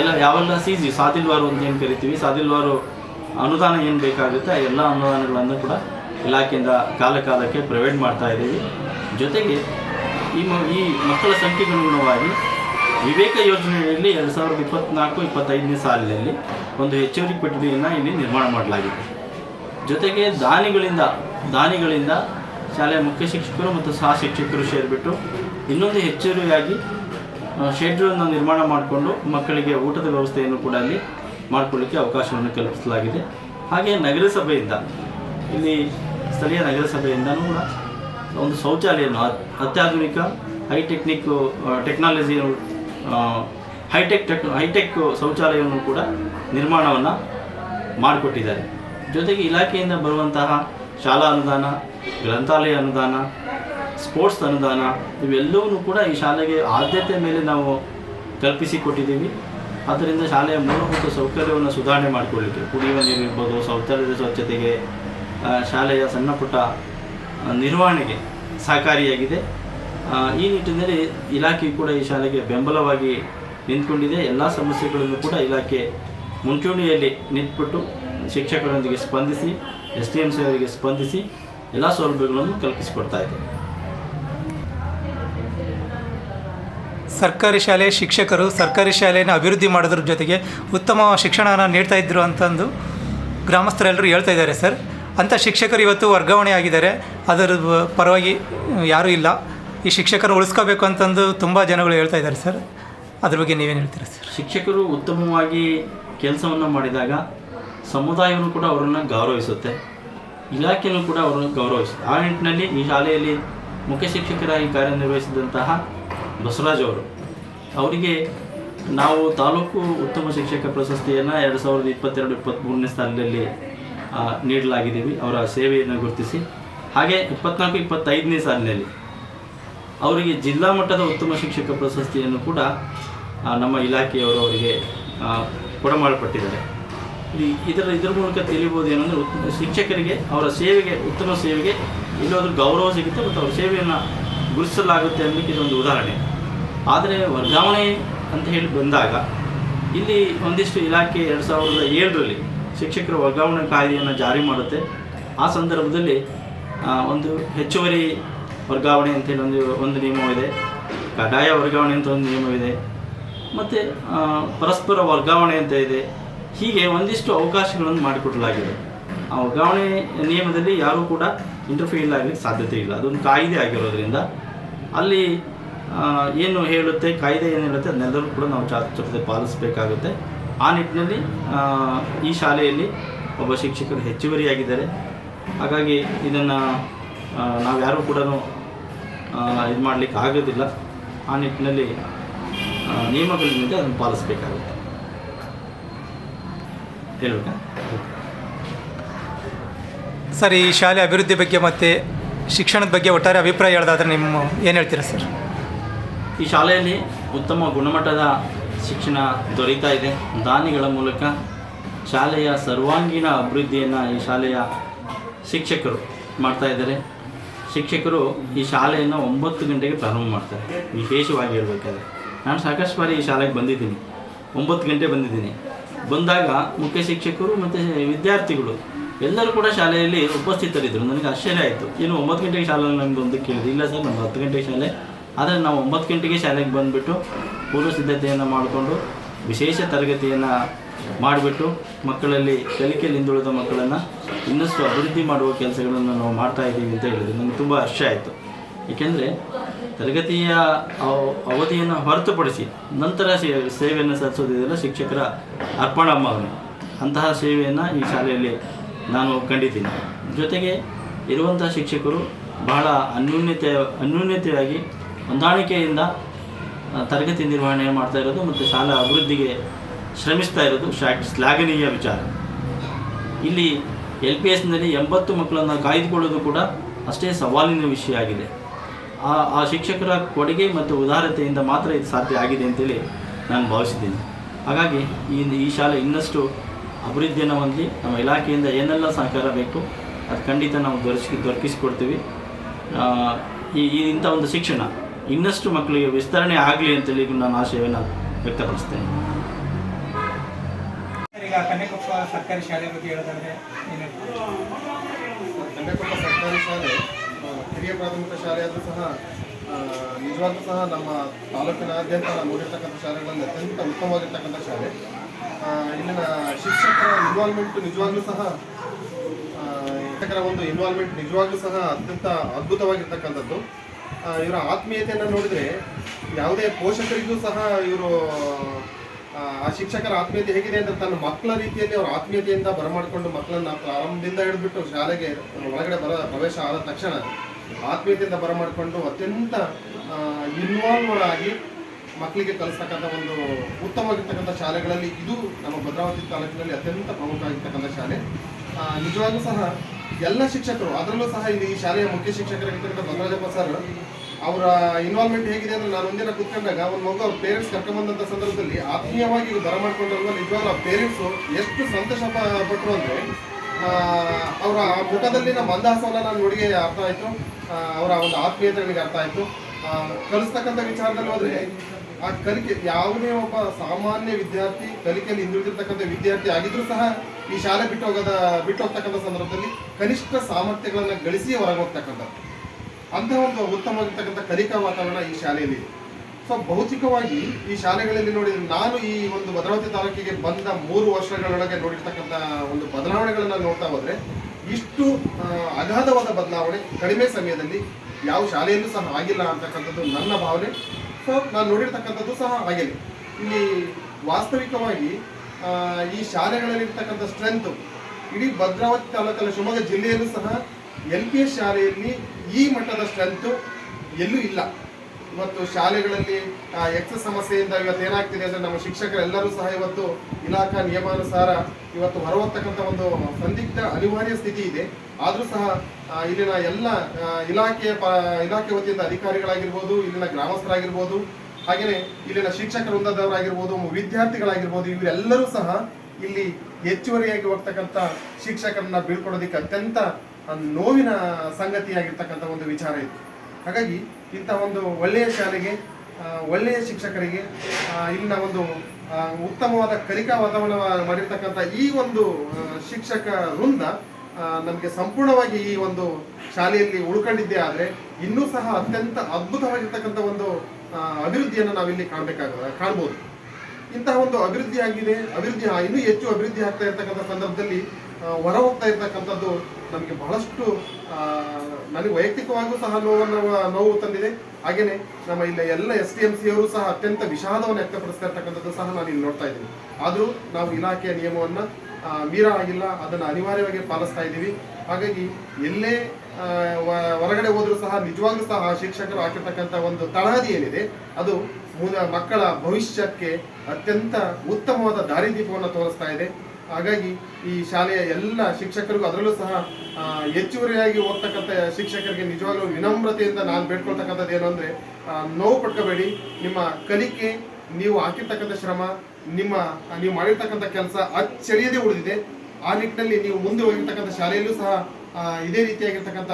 Speaker 2: ಎಲ್ಲ, ಯಾವೆಲ್ಲ ಸೀಸಿ ಸಾದಿಲ್ವಾರು ಅಂತ ಏನು ಕರಿತೀವಿ ಸಾದಿಲ್ವಾರು ಅನುದಾನ ಏನು ಬೇಕಾಗುತ್ತೆ ಆ ಎಲ್ಲ ಅನುದಾನಗಳನ್ನು ಕೂಡ ಇಲಾಖೆಯಿಂದ ಕಾಲ ಕಾಲಕ್ಕೆ ಪ್ರೊವೈಡ್ ಮಾಡ್ತಾ ಇದ್ದೀವಿ. ಜೊತೆಗೆ ಈ ಈ ಮಕ್ಕಳ ಸಂಖ್ಯೆಗೆ ಅನುಗುಣವಾಗಿ ವಿವೇಕ ಯೋಜನೆಯಲ್ಲಿ ಎರಡು ಸಾವಿರದ ಇಪ್ಪತ್ತ್ನಾಲ್ಕು ಇಪ್ಪತ್ತೈದನೇ ಸಾಲಿನಲ್ಲಿ ಒಂದು ಹೆಚ್ಚುವರಿ ಕೊಠಡಿಯನ್ನು ಇಲ್ಲಿ ನಿರ್ಮಾಣ ಮಾಡಲಾಗಿದೆ. ಜೊತೆಗೆ ದಾನಿಗಳಿಂದ ದಾನಿಗಳಿಂದ ಶಾಲೆಯ ಮುಖ್ಯ ಶಿಕ್ಷಕರು ಮತ್ತು ಸಹ ಶಿಕ್ಷಕರು ಸೇರಿಬಿಟ್ಟು ಇನ್ನೊಂದು ಹೆಚ್ಚುವರಿಯಾಗಿ ಶೆಡ್ಗಳನ್ನು ನಿರ್ಮಾಣ ಮಾಡಿಕೊಂಡು ಮಕ್ಕಳಿಗೆ ಊಟದ ವ್ಯವಸ್ಥೆಯನ್ನು ಕೂಡ ಅಲ್ಲಿ ಮಾಡಿಕೊಳ್ಳಿಕ್ಕೆ ಅವಕಾಶವನ್ನು ಕಲ್ಪಿಸಲಾಗಿದೆ. ಹಾಗೆ ನಗರಸಭೆಯಿಂದ, ಇಲ್ಲಿ ಸ್ಥಳೀಯ ನಗರಸಭೆಯಿಂದನೂ ಕೂಡ ಒಂದು ಶೌಚಾಲಯವನ್ನು, ಅತ್ಯಾಧುನಿಕ ಅತ್ಯಾಧುನಿಕ high technic technology high tech tech high tech ಶೌಚಾಲಯವನ್ನು ಕೂಡ ನಿರ್ಮಾಣವನ್ನು ಮಾಡಿಕೊಟ್ಟಿದ್ದಾರೆ. ಜೊತೆಗೆ ಇಲಾಖೆಯಿಂದ ಬರುವಂತಹ ಶಾಲಾ ಅನುದಾನ, ಗ್ರಂಥಾಲಯ ಅನುದಾನ, ಸ್ಪೋರ್ಟ್ಸ್ ಅನುದಾನ ಇವೆಲ್ಲವೂ ಕೂಡ ಈ ಶಾಲೆಗೆ ಆದ್ಯತೆ ಮೇಲೆ ನಾವು ಕಲ್ಪಿಸಿಕೊಟ್ಟಿದ್ದೀವಿ. ಆದ್ದರಿಂದ ಶಾಲೆಯ ಮೂಲಭೂತ ಸೌಕರ್ಯವನ್ನು ಸುಧಾರಣೆ ಮಾಡಿಕೊಳ್ಳಿಕ್ಕೆ ಕುಡಿಯುವ ನೀರು ಇರ್ಬೋದು, ಶೌಚಾಲಯದ ಸ್ವಚ್ಛತೆಗೆ ಶಾಲೆಯ ಸಣ್ಣ ಪುಟ್ಟ ನಿರ್ವಹಣೆಗೆ ಸಹಕಾರಿಯಾಗಿದೆ. ಈ ನಿಟ್ಟಿನಲ್ಲಿ ಇಲಾಖೆ ಕೂಡ ಈ ಶಾಲೆಗೆ ಬೆಂಬಲವಾಗಿ ನಿಂತ್ಕೊಂಡಿದೆ. ಎಲ್ಲ ಸಮಸ್ಯೆಗಳನ್ನು ಕೂಡ ಇಲಾಖೆ ಮುಂಚೂಣಿಯಲ್ಲಿ ನಿಂತ್ಬಿಟ್ಟು ಶಿಕ್ಷಕರೊಂದಿಗೆ ಸ್ಪಂದಿಸಿ, ಎಸ್ ಡಿ ಎಂ ಸಿ ಅವರಿಗೆ ಸ್ಪಂದಿಸಿ ಎಲ್ಲ ಸೌಲಭ್ಯಗಳನ್ನು ಕಲ್ಪಿಸಿಕೊಡ್ತಾ ಇದೆ.
Speaker 1: ಸರ್ಕಾರಿ ಶಾಲೆ ಶಿಕ್ಷಕರು ಸರ್ಕಾರಿ ಶಾಲೆಯನ್ನು ಅಭಿವೃದ್ಧಿ ಮಾಡೋದ್ರ ಜೊತೆಗೆ ಉತ್ತಮ ಶಿಕ್ಷಣನ ನೀಡ್ತಾ ಇದ್ದರು ಅಂತಂದು ಗ್ರಾಮಸ್ಥರೆಲ್ಲರೂ ಹೇಳ್ತಾ ಇದ್ದಾರೆ ಸರ್. ಅಂಥ ಶಿಕ್ಷಕರು ಇವತ್ತು ವರ್ಗಾವಣೆ ಆಗಿದ್ದಾರೆ. ಅದರ ಪರವಾಗಿ ಯಾರೂ ಇಲ್ಲ. ಈ ಶಿಕ್ಷಕರು ಉಳಿಸ್ಕೋಬೇಕು ಅಂತಂದು ತುಂಬ ಜನಗಳು ಹೇಳ್ತಾ ಇದ್ದಾರೆ ಸರ್. ಅದ್ರ ಬಗ್ಗೆ ನೀವೇನು ಹೇಳ್ತೀರಾ ಸರ್?
Speaker 2: ಶಿಕ್ಷಕರು ಉತ್ತಮವಾಗಿ ಕೆಲಸವನ್ನು ಮಾಡಿದಾಗ ಸಮುದಾಯವನ್ನು ಕೂಡ ಅವರನ್ನು ಗೌರವಿಸುತ್ತೆ. ಇಲಾಖೆಯೂ ಕೂಡ ಅವರನ್ನು ಗೌರವಿಸುತ್ತೆ. ಆ ನಿಟ್ಟಿನಲ್ಲಿ ಈ ಶಾಲೆಯಲ್ಲಿ ಮುಖ್ಯ ಶಿಕ್ಷಕರಾಗಿ ಕಾರ್ಯನಿರ್ವಹಿಸಿದಂತಹ ಬಸವರಾಜ್ ಅವರು, ಅವರಿಗೆ ನಾವು ತಾಲೂಕು ಉತ್ತಮ ಶಿಕ್ಷಕ ಪ್ರಶಸ್ತಿಯನ್ನು ಎರಡು ಸಾವಿರದ ಇಪ್ಪತ್ತೆರಡು ಇಪ್ಪತ್ತ್ಮೂರನೇ ಸಾಲಿನಲ್ಲಿ ನೀಡಲಾಗಿದ್ದೀವಿ. ಅವರ ಸೇವೆಯನ್ನು ಗುರುತಿಸಿ. ಹಾಗೆ ಇಪ್ಪತ್ನಾಲ್ಕು, ಇಪ್ಪತ್ತೈದನೇ ಸಾಲಿನಲ್ಲಿ ಅವರಿಗೆ ಜಿಲ್ಲಾ ಮಟ್ಟದ ಉತ್ತಮ ಶಿಕ್ಷಕ ಪ್ರಶಸ್ತಿಯನ್ನು ಕೂಡ ನಮ್ಮ ಇಲಾಖೆಯವರು ಅವರಿಗೆ ಇದು ಇದರ ಇದರ ಮೂಲಕ ತಿಳಿಬೋದು ಏನಂದರೆ, ಉತ್- ಶಿಕ್ಷಕರಿಗೆ ಅವರ ಸೇವೆಗೆ, ಉತ್ತಮ ಸೇವೆಗೆ ಇಲ್ಲೋದ್ರ ಗೌರವ ಸಿಗುತ್ತೆ ಮತ್ತು ಅವರ ಸೇವೆಯನ್ನು ಗುರುತಿಸಲಾಗುತ್ತೆ ಅನ್ನೋಕ್ಕೆ ಇದೊಂದು ಉದಾಹರಣೆ. ಆದರೆ ವರ್ಗಾವಣೆ ಅಂತ ಹೇಳಿ ಬಂದಾಗ, ಇಲ್ಲಿ ಒಂದಿಷ್ಟು ಇಲಾಖೆ ಎರಡು ಸಾವಿರದ ಏಳರಲ್ಲಿ ಶಿಕ್ಷಕರ ವರ್ಗಾವಣೆ ಕಾಯ್ದೆಯನ್ನು ಜಾರಿ ಮಾಡುತ್ತೆ. ಆ ಸಂದರ್ಭದಲ್ಲಿ ಒಂದು ಹೆಚ್ಚುವರಿ ವರ್ಗಾವಣೆ ಅಂತೇಳಿ ಒಂದು ಒಂದು ನಿಯಮವಿದೆ. ಕಡ್ಡಾಯ ವರ್ಗಾವಣೆ ಅಂತ ಒಂದು ನಿಯಮವಿದೆ. ಮತ್ತು ಪರಸ್ಪರ ವರ್ಗಾವಣೆ ಅಂತ ಇದೆ. ಹೀಗೆ ಒಂದಿಷ್ಟು ಅವಕಾಶಗಳನ್ನು ಮಾಡಿಕೊಡಲಾಗಿದೆ. ಆ ವರ್ಗಾವಣೆ ನಿಯಮದಲ್ಲಿ ಯಾರೂ ಕೂಡ ಇಂಟರ್ಫೇರ್ ಆಗಲಿಕ್ಕೆ ಸಾಧ್ಯತೆ ಇಲ್ಲ. ಅದೊಂದು ಕಾಯ್ದೆ ಆಗಿರೋದ್ರಿಂದ ಅಲ್ಲಿ ಏನು ಹೇಳುತ್ತೆ, ಕಾಯ್ದೆ ಏನು ಹೇಳುತ್ತೆ, ಅದನ್ನೆಲ್ಲರೂ ಕೂಡ ನಾವು ಚಾತುರ್ಯತೆ ಪಾಲಿಸಬೇಕಾಗುತ್ತೆ. ಆ ನಿಟ್ಟಿನಲ್ಲಿ ಈ ಶಾಲೆಯಲ್ಲಿ ಒಬ್ಬ ಶಿಕ್ಷಕರು ಹೆಚ್ಚುವರಿಯಾಗಿದ್ದಾರೆ. ಹಾಗಾಗಿ ಇದನ್ನು ನಾವು ಯಾರೂ ಕೂಡ ಇದು ಮಾಡಲಿಕ್ಕೆ ಆಗೋದಿಲ್ಲ. ಆ ನಿಟ್ಟಿನಲ್ಲಿ ನಿಯಮಗಳಿಂದ ಅದನ್ನು ಪಾಲಿಸಬೇಕಾಗುತ್ತೆ. ಹೇಳಬೇಕಾ?
Speaker 1: ಸರ್ ಈ ಶಾಲೆ ಅಭಿವೃದ್ಧಿ ಬಗ್ಗೆ ಮತ್ತು ಶಿಕ್ಷಣದ ಬಗ್ಗೆ ಒಟ್ಟಾರೆ ಅಭಿಪ್ರಾಯ ಹೇಳೋದಾದ್ರೆ ನಿಮ್ಮ ಏನು ಹೇಳ್ತೀರಾ ಸರ್?
Speaker 2: ಈ ಶಾಲೆಯಲ್ಲಿ ಉತ್ತಮ ಗುಣಮಟ್ಟದ ಶಿಕ್ಷಣ ದೊರೀತಾ ಇದೆ. ದಾನಿಗಳ ಮೂಲಕ ಶಾಲೆಯ ಸರ್ವಾಂಗೀಣ ಅಭಿವೃದ್ಧಿಯನ್ನು ಈ ಶಾಲೆಯ ಶಿಕ್ಷಕರು ಮಾಡ್ತಾ ಇದ್ದಾರೆ. ಶಿಕ್ಷಕರು ಈ ಶಾಲೆಯನ್ನು ಒಂಬತ್ತು ಗಂಟೆಗೆ ಪ್ರಾರಂಭ ಮಾಡ್ತಾರೆ. ವಿಶೇಷವಾಗಿ ಹೇಳಬೇಕಾದ್ರೆ ನಾನು ಸಾಕಷ್ಟು ಬಾರಿ ಈ ಶಾಲೆಗೆ ಬಂದಿದ್ದೀನಿ. ಒಂಬತ್ತು ಗಂಟೆ ಬಂದಿದ್ದೀನಿ. ಬಂದಾಗ ಮುಖ್ಯ ಶಿಕ್ಷಕರು ಮತ್ತು ವಿದ್ಯಾರ್ಥಿಗಳು ಎಲ್ಲರೂ ಕೂಡ ಶಾಲೆಯಲ್ಲಿ ಉಪಸ್ಥಿತರಿದ್ದರು. ನನಗೆ ಆಶ್ಚರ್ಯ ಆಯಿತು. ಏನು ಒಂಬತ್ತು ಗಂಟೆಗೆ ಶಾಲೆ ನಮ್ಗೆ ಒಂದು ಕೇಳಿದೆ ಇಲ್ಲ ಸರ್ ನಮ್ಗೆ ಹತ್ತು ಗಂಟೆಗೆ ಶಾಲೆ. ಆದರೆ ನಾವು ಒಂಬತ್ತು ಗಂಟೆಗೆ ಶಾಲೆಗೆ ಬಂದುಬಿಟ್ಟು ಪೂರ್ವ ಸಿದ್ಧತೆಯನ್ನು ಮಾಡಿಕೊಂಡು ವಿಶೇಷ ತರಗತಿಯನ್ನು ಮಾಡಿಬಿಟ್ಟು ಮಕ್ಕಳಲ್ಲಿ ಕಲಿಕೆಯಲ್ಲಿ ಹಿಂದುಳಿದ ಮಕ್ಕಳನ್ನು ಇನ್ನಷ್ಟು ಅಭಿವೃದ್ಧಿ ಮಾಡುವ ಕೆಲಸಗಳನ್ನು ನಾವು ಮಾಡ್ತಾ ಇದ್ದೀವಿ ಅಂತ ಹೇಳಿದ್ರು. ನನಗೆ ತುಂಬ ಹರ್ಷ ಆಯಿತು. ಏಕೆಂದರೆ ತರಗತಿಯ ಅವ- ಅವಧಿಯನ್ನು ಹೊರತುಪಡಿಸಿ ನಂತರ ಸೇವೆಯನ್ನು ಸಲ್ಲಿಸೋದಿದೆಯಲ್ಲ ಶಿಕ್ಷಕರ ಅರ್ಪಣಾ ಭಾವನೆ ಅಂತಹ ಸೇವೆಯನ್ನು ಈ ಶಾಲೆಯಲ್ಲಿ ನಾನು ಕಂಡಿದ್ದೀನಿ. ಜೊತೆಗೆ ಇರುವಂತಹ ಶಿಕ್ಷಕರು ಬಹಳ ಅನ್ಯೂನ್ಯತೆ, ಅನ್ಯೂನ್ಯತೆಯಾಗಿ ಹೊಂದಾಣಿಕೆಯಿಂದ ತರಗತಿ ನಿರ್ವಹಣೆ ಮಾಡ್ತಾ ಇರೋದು ಮತ್ತು ಶಾಲಾ ಅಭಿವೃದ್ಧಿಗೆ ಶ್ರಮಿಸ್ತಾ ಇರೋದು ಶ್ಲಾಘನೀಯ ವಿಚಾರ. ಇಲ್ಲಿ ಎಲ್ ಪಿ ಎಸ್ನಲ್ಲಿ ಎಂಬತ್ತು ಮಕ್ಕಳನ್ನು ಕಾಯ್ದುಕೊಳ್ಳೋದು ಕೂಡ ಅಷ್ಟೇ ಸವಾಲಿನ ವಿಷಯ ಆಗಿದೆ. ಆ ಆ ಶಿಕ್ಷಕರ ಕೊಡುಗೆ ಮತ್ತು ಉದಾರತೆಯಿಂದ ಮಾತ್ರ ಇದು ಸಾಧ್ಯ ಆಗಿದೆ ಅಂತೇಳಿ ನಾನು ಭಾವಿಸಿದ್ದೀನಿ. ಹಾಗಾಗಿ ಈ ಈ ಶಾಲೆ ಇನ್ನಷ್ಟು ಅಭಿವೃದ್ಧಿಯನ್ನು ಹೊಂದಲಿ ನಮ್ಮ ಇಲಾಖೆಯಿಂದ ಏನೆಲ್ಲ ಸಹಕಾರ ಬೇಕು, ಅದು ಖಂಡಿತ ನಾವು ದೊರಕಿಸಿ ದೊರಕಿಸಿಕೊಡ್ತೀವಿ. ಈ ಇಂಥ ಒಂದು ಶಿಕ್ಷಣ ಇನ್ನಷ್ಟು ಮಕ್ಕಳಿಗೆ ವಿಸ್ತರಣೆ ಆಗಲಿ ಅಂತೇಳಿ ನಾನು ಆಶಯವನ್ನು ವ್ಯಕ್ತಪಡಿಸ್ತೇನೆ.
Speaker 1: ಸರ್ಕಾರಿ ಶಾಲೆ ಬಗ್ಗೆ ಹೇಳೋದಾದ್ರೆ ಏನು
Speaker 3: ಸರ್ಕಾರಿ ಶಾಲೆ ಹಿರಿಯ ಪ್ರಾಥಮಿಕ ಶಾಲೆ ಆದರೂ ಸಹ ನಿಜವಾಗ್ಲೂ ಸಹ ನಮ್ಮ ತಾಲೂಕಿನಾದ್ಯಂತ ನೋಡಿರ್ತಕ್ಕಂಥ ಶಾಲೆಗಳಲ್ಲಿ ಅತ್ಯಂತ ಉತ್ತಮವಾಗಿರ್ತಕ್ಕಂಥ ಶಾಲೆ. ಇಲ್ಲಿನ ಶಿಕ್ಷಕರ ಇನ್ವಾಲ್ವ್ಮೆಂಟ್ ನಿಜವಾಗ್ಲೂ ಸಹ ಶಿಕ್ಷಕರ ಒಂದು ಇನ್ವಾಲ್ವ್ಮೆಂಟ್ ನಿಜವಾಗ್ಲೂ ಸಹ ಅತ್ಯಂತ ಅದ್ಭುತವಾಗಿರ್ತಕ್ಕಂಥದ್ದು. ಇವರ ಆತ್ಮೀಯತೆಯನ್ನು ನೋಡಿದರೆ, ಯಾವುದೇ ಪೋಷಕರಿಗೂ ಸಹ ಇವರು ಆ ಶಿಕ್ಷಕರ ಆತ್ಮೀಯತೆ ಹೇಗಿದೆ ಅಂದ್ರೆ ತನ್ನ ಮಕ್ಕಳ ರೀತಿಯಲ್ಲಿ ಅವರ ಆತ್ಮೀಯತೆಯಿಂದ ಬರಮಾಡಿಕೊಂಡು ಮಕ್ಕಳನ್ನ ಪ್ರಾರಂಭದಿಂದ ಹಿಡಿದ್ಬಿಟ್ಟು ಶಾಲೆಗೆ ಒಳಗಡೆ ಬರ ಪ್ರವೇಶ ಆದ ತಕ್ಷಣ ಆತ್ಮೀಯತೆಯಿಂದ ಬರಮಾಡಿಕೊಂಡು ಅತ್ಯಂತ ಇನ್ವಾಲ್ವ್ ಆಗಿ ಮಕ್ಕಳಿಗೆ ಕಲಿಸ್ತಕ್ಕಂಥ ಒಂದು ಉತ್ತಮವಾಗಿರ್ತಕ್ಕಂಥ ಶಾಲೆಗಳಲ್ಲಿ ಇದು ನಮ್ಮ ಭದ್ರಾವತಿ ತಾಲೂಕಿನಲ್ಲಿ ಅತ್ಯಂತ ಪ್ರಮುಖ ಆಗಿರ್ತಕ್ಕಂಥ ಶಾಲೆ ನಿಜವಾಗೂ ಸಹ ಎಲ್ಲ ಶಿಕ್ಷಕರು, ಅದರಲ್ಲೂ ಸಹ ಇಲ್ಲಿ ಈ ಶಾಲೆಯ ಮುಖ್ಯ ಶಿಕ್ಷಕರಾಗಿರ್ತಕ್ಕಂಥ ಬಸವರಾಜಪ್ಪ ಸರ್ ಅವರ ಇನ್ವಾಲ್ವ್ಮೆಂಟ್ ಹೇಗಿದೆ ಅಂದ್ರೆ ನಾನು ಒಂದಿನ ಕುತ್ಕೊಂಡಾಗ ಅವ್ರ ಮಗು ಅವ್ರ ಪೇರೆಂಟ್ಸ್ ಕರ್ಕೊಂಬಂದಂಥ ಸಂದರ್ಭದಲ್ಲಿ ಆತ್ಮೀಯವಾಗಿ ಇವ್ರು ಬರಮಾಡ್ಕೊಂಡಲ್ವ ನಿಜವಾಗ್ಲೂ ಆ ಪೇರೆಂಟ್ಸು ಎಷ್ಟು ಸಂತೋಷ ಪಟ್ಟರು ಅಂದ್ರೆ ಅಂದರೆ ಅವರ ಮುಖದಲ್ಲಿನ ಮಂದಹಾಸವನ್ನ ನಾನು ನೋಡಿಗೆ ಅರ್ಥ ಆಯಿತು. ಅವರ ಒಂದು ಆತ್ಮೀಯತೆ ನನಗೆ ಅರ್ಥ ಆಯಿತು. ಕಲಿಸ್ತಕ್ಕಂಥ ವಿಚಾರದಲ್ಲಿ ಹೋದ್ರೆ, ಆ ಕಲಿಕೆ ಯಾವುದೇ ಒಬ್ಬ ಸಾಮಾನ್ಯ ವಿದ್ಯಾರ್ಥಿ ಕಲಿಕೆಯಲ್ಲಿ ಹಿಂದುಳಿದಿರ್ತಕ್ಕಂಥ ವಿದ್ಯಾರ್ಥಿ ಆಗಿದ್ರೂ ಸಹ ಈ ಶಾಲೆ ಬಿಟ್ಟು ಹೋಗದ ಬಿಟ್ಟು ಹೋಗ್ತಕ್ಕಂಥ ಸಂದರ್ಭದಲ್ಲಿ ಕನಿಷ್ಠ ಸಾಮರ್ಥ್ಯಗಳನ್ನು ಗಳಿಸಿ ಹೊರಗೆ ಹೋಗ್ತಕ್ಕಂಥದ್ದು. ಅಂತಹ ಒಂದು ಉತ್ತಮವಾಗಿರ್ತಕ್ಕಂಥ ಕಲಿಕಾ ವಾತಾವರಣ ಈ ಶಾಲೆಯಲ್ಲಿ. ಇದೆ ಸೊ ಭೌತಿಕವಾಗಿ ಈ ಶಾಲೆಗಳಲ್ಲಿ ನೋಡಿದ್ರೆ ನಾನು ಈ ಒಂದು ಭದ್ರಾವತಿ ತಾಲೂಕಿಗೆ ಬಂದ ಮೂರು ವರ್ಷಗಳೊಳಗೆ ನೋಡಿರ್ತಕ್ಕಂಥ ಒಂದು ಬದಲಾವಣೆಗಳನ್ನು ನೋಡ್ತಾ ಹೋದ್ರೆ, ಇಷ್ಟು ಅಗಾಧವಾದ ಬದಲಾವಣೆ ಕಡಿಮೆ ಸಮಯದಲ್ಲಿ ಯಾವ ಶಾಲೆಯಲ್ಲೂ ಸಹ ಆಗಿಲ್ಲ ಅಂತಕ್ಕಂಥದ್ದು ನನ್ನ ಭಾವನೆ. ಸೊ ನಾನು ನೋಡಿರ್ತಕ್ಕಂಥದ್ದು ಸಹ ಆಗಿಲ್ಲ ಇಲ್ಲಿ ವಾಸ್ತವಿಕವಾಗಿ ಈ ಶಾಲೆಗಳಲ್ಲಿರ್ತಕ್ಕಂಥ ಸ್ಟ್ರೆಂತ್ ಇಡೀ ಭದ್ರಾವತಿ ತಾಲೂಕಲ್ಲ, ಶಿವಮೊಗ್ಗ ಜಿಲ್ಲೆಯಲ್ಲೂ ಸಹ ಎಲ್ ಪಿ ಎಸ್ ಶಾಲೆಯಲ್ಲಿ ಈ ಮಟ್ಟದ ಸ್ಟ್ರೆಂತು ಎಲ್ಲೂ ಇಲ್ಲ. ಇವತ್ತು ಶಾಲೆಗಳಲ್ಲಿ ಎಕ್ಸಸ್ ಸಮಸ್ಯೆಯಿಂದ ಇವತ್ತು ಏನಾಗ್ತಿದೆ ಅಂದರೆ ನಮ್ಮ ಶಿಕ್ಷಕರೆಲ್ಲರೂ ಸಹ ಇವತ್ತು ಇಲಾಖಾ ನಿಯಮಾನುಸಾರ ಇವತ್ತು ಹೊರಹೋಗ್ತಕ್ಕಂಥ ಒಂದು ಸಂದಿಗ್ಧ ಅನಿವಾರ್ಯ ಸ್ಥಿತಿ ಇದೆ. ಆದರೂ ಸಹ ಇಲ್ಲಿನ ಎಲ್ಲ ಇಲಾಖೆಯ ಪ, ಇಲಾಖೆ ವತಿಯಿಂದ ಅಧಿಕಾರಿಗಳಾಗಿರ್ಬೋದು, ಇಲ್ಲಿನ ಗ್ರಾಮಸ್ಥರಾಗಿರ್ಬೋದು, ಹಾಗೆಯೇ ಇಲ್ಲಿನ ಶಿಕ್ಷಕ ವೃಂದದವರಾಗಿರ್ಬೋದು ವಿದ್ಯಾರ್ಥಿಗಳಾಗಿರ್ಬೋದು, ಇವರೆಲ್ಲರೂ ಸಹ ಇಲ್ಲಿ ಹೆಚ್ಚುವರಿಯಾಗಿ ಹೋಗ್ತಕ್ಕಂಥ ಶಿಕ್ಷಕರನ್ನ ಬೀಳ್ಕೊಡೋದಕ್ಕೆ ಅತ್ಯಂತ ನೋವಿನ ಸಂಗತಿಯಾಗಿರ್ತಕ್ಕಂಥ ಒಂದು ವಿಚಾರ ಇದು ಹಾಗಾಗಿ ಇಂಥ ಒಂದು ಒಳ್ಳೆಯ ಶಾಲೆಗೆ ಒಳ್ಳೆಯ ಶಿಕ್ಷಕರಿಗೆ ಇಲ್ಲಿನ ಒಂದು ಉತ್ತಮವಾದ ಕಲಿಕಾ ವಾತಾವರಣ ಮಾಡಿರ್ತಕ್ಕಂಥ ಈ ಒಂದು ಶಿಕ್ಷಕ ವೃಂದ ನಮಗೆ ಸಂಪೂರ್ಣವಾಗಿ ಈ ಒಂದು ಶಾಲೆಯಲ್ಲಿ ಉಳ್ಕೊಂಡಿದ್ದೇ ಆದರೆ ಇನ್ನೂ ಸಹ ಅತ್ಯಂತ ಅದ್ಭುತವಾಗಿರ್ತಕ್ಕಂಥ ಒಂದು ಅಭಿವೃದ್ಧಿಯನ್ನು ನಾವಿಲ್ಲಿ ಕಾಣಬೇಕಾಗ, ಕಾಣ್ಬೋದು. ಇಂತಹ ಒಂದು ಅಭಿವೃದ್ಧಿ ಆಗಿದೆ, ಅಭಿವೃದ್ಧಿ ಇನ್ನೂ ಹೆಚ್ಚು ಅಭಿವೃದ್ಧಿ ಆಗ್ತಾ ಇರ್ತಕ್ಕಂಥ ಸಂದರ್ಭದಲ್ಲಿ ಹೊರ ಹೋಗ್ತಾ ಇರ್ತಕ್ಕಂಥದ್ದು ನಮಗೆ ಬಹಳಷ್ಟು ನನಗೆ ವೈಯಕ್ತಿಕವಾಗೂ ಸಹ ನೋವನ್ನು ನೋವು ತಂದಿದೆ. ಹಾಗೆಯೇ ನಮ್ಮ ಇಲ್ಲ ಎಲ್ಲ ಎಸ್ ಡಿ ಎಂ ಸಿ ಅವರು ಸಹ ಅತ್ಯಂತ ವಿಷಾದವನ್ನು ವ್ಯಕ್ತಪಡಿಸ್ತಾ ಇರ್ತಕ್ಕಂಥದ್ದು ಸಹ ನಾನು ಇಲ್ಲಿ ನೋಡ್ತಾ ಇದ್ದೀನಿ. ಆದರೂ ನಾವು ಇಲಾಖೆಯ ನಿಯಮವನ್ನು ಮೀರಾಗಿಲ್ಲ ಅದನ್ನು ಅನಿವಾರ್ಯವಾಗಿ ಪಾಲಿಸ್ತಾ ಇದ್ದೀವಿ. ಹಾಗಾಗಿ ಎಲ್ಲೇ ಹೊರಗಡೆ ಹೋದರೂ ಸಹ ನಿಜವಾಗ್ಲೂ ಸಹ ಶಿಕ್ಷಕರು ಹಾಕಿರ್ತಕ್ಕಂಥ ಒಂದು ತಳಹದಿ ಏನಿದೆ, ಅದು ಮಕ್ಕಳ ಭವಿಷ್ಯಕ್ಕೆ ಅತ್ಯಂತ ಉತ್ತಮವಾದ ದಾರಿದೀಪವನ್ನು ತೋರಿಸ್ತಾ ಇದೆ. ಹಾಗಾಗಿ ಈ ಶಾಲೆಯ ಎಲ್ಲ ಶಿಕ್ಷಕರಿಗೂ ಅದರಲ್ಲೂ ಸಹ ಹೆಚ್ಚುವರಿಯಾಗಿ ಓದ್ತಕ್ಕಂಥ ಶಿಕ್ಷಕರಿಗೆ ನಿಜವಾಗ್ಲೂ ವಿನಮ್ರತೆಯಿಂದ ನಾನು ಬೇಡ್ಕೊಳ್ತಕ್ಕಂಥದ್ದು ಏನು ಅಂದರೆ ನೋವು ಪಡ್ಕೋಬೇಡಿ. ನಿಮ್ಮ ಕಲಿಕೆ, ನೀವು ಹಾಕಿರ್ತಕ್ಕಂಥ ಶ್ರಮ, ನಿಮ್ಮ, ನೀವು ಮಾಡಿರ್ತಕ್ಕಂಥ ಕೆಲಸ ಅಚ್ಚಳಿಯದೇ ಉಳಿದಿದೆ. ಆ ನಿಟ್ಟಿನಲ್ಲಿ ನೀವು ಮುಂದೆ ಹೋಗಿರ್ತಕ್ಕಂಥ ಶಾಲೆಯಲ್ಲೂ ಸಹ ಇದೇ ರೀತಿಯಾಗಿರ್ತಕ್ಕಂಥ